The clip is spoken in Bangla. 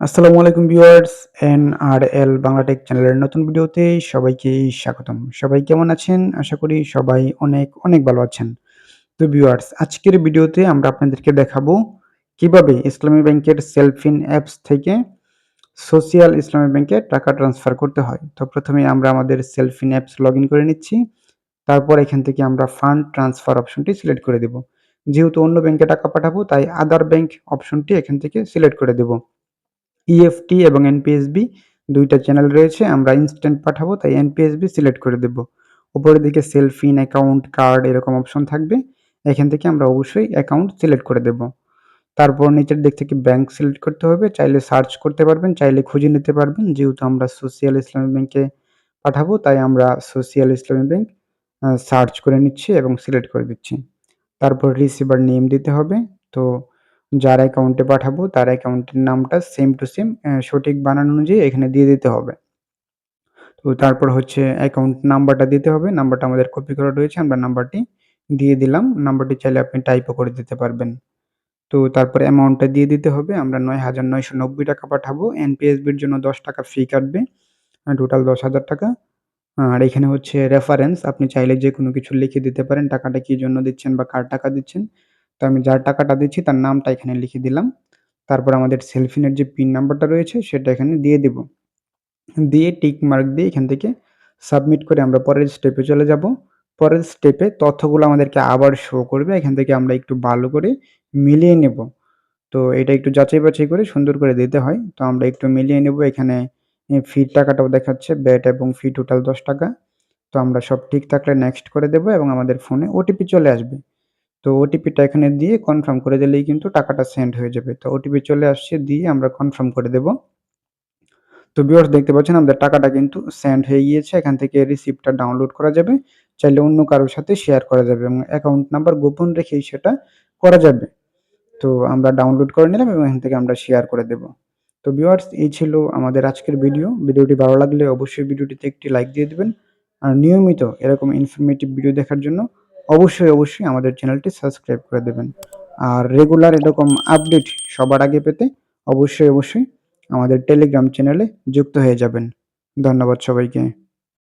আসসালামু আলাইকুম viewers N R L Bangla tech চ্যানেলের নতুন ভিডিওতে সবাইকে স্বাগতম। সবাই কেমন আছেন? আশা করি সবাই অনেক অনেক ভালো আছেন। তো ভিউয়ার্স, আজকের ভিডিওতে আমরা আপনাদেরকে দেখাবো কীভাবে ইসলামী ব্যাংকের সেলফিন অ্যাপস থেকে সোশিয়াল ইসলামী ব্যাংকে টাকা ট্রান্সফার করতে হয়। তো প্রথমে আমরা আমাদের সেলফিন অ্যাপস লগ করে নিচ্ছি। তারপর এখান থেকে আমরা ফান্ড ট্রান্সফার অপশনটি সিলেক্ট করে দেব। যেহেতু অন্য ব্যাংকে টাকা পাঠাবো, তাই আদার ব্যাংক অপশনটি এখান থেকে সিলেক্ট করে দেবো। ইএফটি e এবং এনপিএসবি দুইটা চ্যানেল রয়েছে, আমরা ইনস্ট্যান্ট পাঠাবো, তাই এনপিএসবি সিলেক্ট করে দেব। উপরের দিকে সেলফিন অ্যাকাউন্ট কার্ড এরকম অপশন থাকবে, এখান থেকে আমরা অবশ্যই অ্যাকাউন্ট সিলেক্ট করে দেব। তারপর নিচের দিক থেকে ব্যাংক সিলেক্ট করতে হবে, চাইলে সার্চ করতে পারবেন, চাইলে খুঁজে নিতে পারবেন, যেহেতু আমরা সোশিয়াল ইসলামী ব্যাংকে পাঠাবো, তাই আমরা সোশিয়াল ইসলামী ব্যাংক সার্চ করে নিচ্ছি এবং সিলেক্ট করে দিচ্ছি। তারপর রিসিভার নেম দিতে হবে, তো যার অ্যাকাউন্টে পাঠাবো, তার অ্যাকাউন্টের নামটা সেম টু সেম সঠিক বানান অনুযায়ী এখানে দিয়ে দিতে হবে। তো তারপর হচ্ছে অ্যাকাউন্ট নাম্বারটা দিতে হবে, নাম্বারটা আমাদের কপি করা রয়েছে, আমরা নাম্বারটি দিয়ে দিলাম, নাম্বারটি চাইলে আপনি টাইপও করে দিতে পারবেন। তো তারপরে অ্যামাউন্টটা দিয়ে দিতে হবে, আমরা নয় হাজার নয়শো নব্বই টাকা পাঠাবো এনপিএসবির জন্য দশ টাকা ফি কাটবে টোটাল দশ হাজার টাকা। আর এখানে হচ্ছে রেফারেন্স আপনি চাইলে যে কোনো কিছু লিখে দিতে পারেন, টাকাটা কী জন্য দিচ্ছেন বা কার টাকা দিচ্ছেন তো আমি যার টাকাটা দিচ্ছি তার নামটা এখানে লিখে দিলাম। তারপর আমাদের সেলফিনের যে পিন নাম্বারটা রয়েছে সেটা এখানে দিয়ে দেব। দিয়ে টিক মার্ক দিয়ে এখান থেকে সাবমিট করে আমরা পরের স্টেপে চলে যাব। পরের স্টেপে তথ্যগুলো আমাদেরকে আবার শো করবে। এখান থেকে আমরা একটু ভালো করে মিলিয়ে নেব। তো এটা একটু যাচাই বাছাই করে সুন্দর করে দিতে হয়। তো আমরা একটু মিলিয়ে নেব। এখানে ফি টাকাটাও দেখাচ্ছে। ব্যাট এবং ফি টোটাল দশ টাকা। তো আমরা সব ঠিক থাকলে নেক্সট করে দেব এবং আমাদের ফোনে ওটিপি চলে আসবে। তো ওটিপিটা এখানে দিয়ে কনফার্ম করে দিলেই কিন্তু টাকাটা সেন্ড হয়ে যাবে। তো ওটিপি চলে আসছে, দিয়ে আমরা কনফার্ম করে দেব। তো ভিউয়ার্স দেখতে পাচ্ছেন, আমাদের টাকাটা কিন্তু সেন্ড হয়ে গিয়েছে। এখান থেকে রিসিপ্টটা ডাউনলোড করা যাবে। চাইলে অন্য কারোর সাথে শেয়ার করা যাবে এবং অ্যাকাউন্ট নাম্বার গোপন রেখেই সেটা করা যাবে। তো আমরা ডাউনলোড করে নিলাম এবং এখান থেকে আমরা শেয়ার করে দেব। তো ভিউয়ার্স এই ছিল আমাদের আজকের ভিডিও ভিডিওটি ভালো লাগলে অবশ্যই ভিডিওটিতে একটি লাইক দিয়ে দেবেন। আর নিয়মিত এরকম ইনফরমেটিভ ভিডিও দেখার জন্য অবশ্যই অবশ্যই আমাদের চ্যানেলটি সাবস্ক্রাইব করে দেবেন। আর রেগুলার এরকম আপডেট সবার আগে পেতে অবশ্যই অবশ্যই আমাদের টেলিগ্রাম চ্যানেলে যুক্ত হয়ে যাবেন। ধন্যবাদ সবাইকে।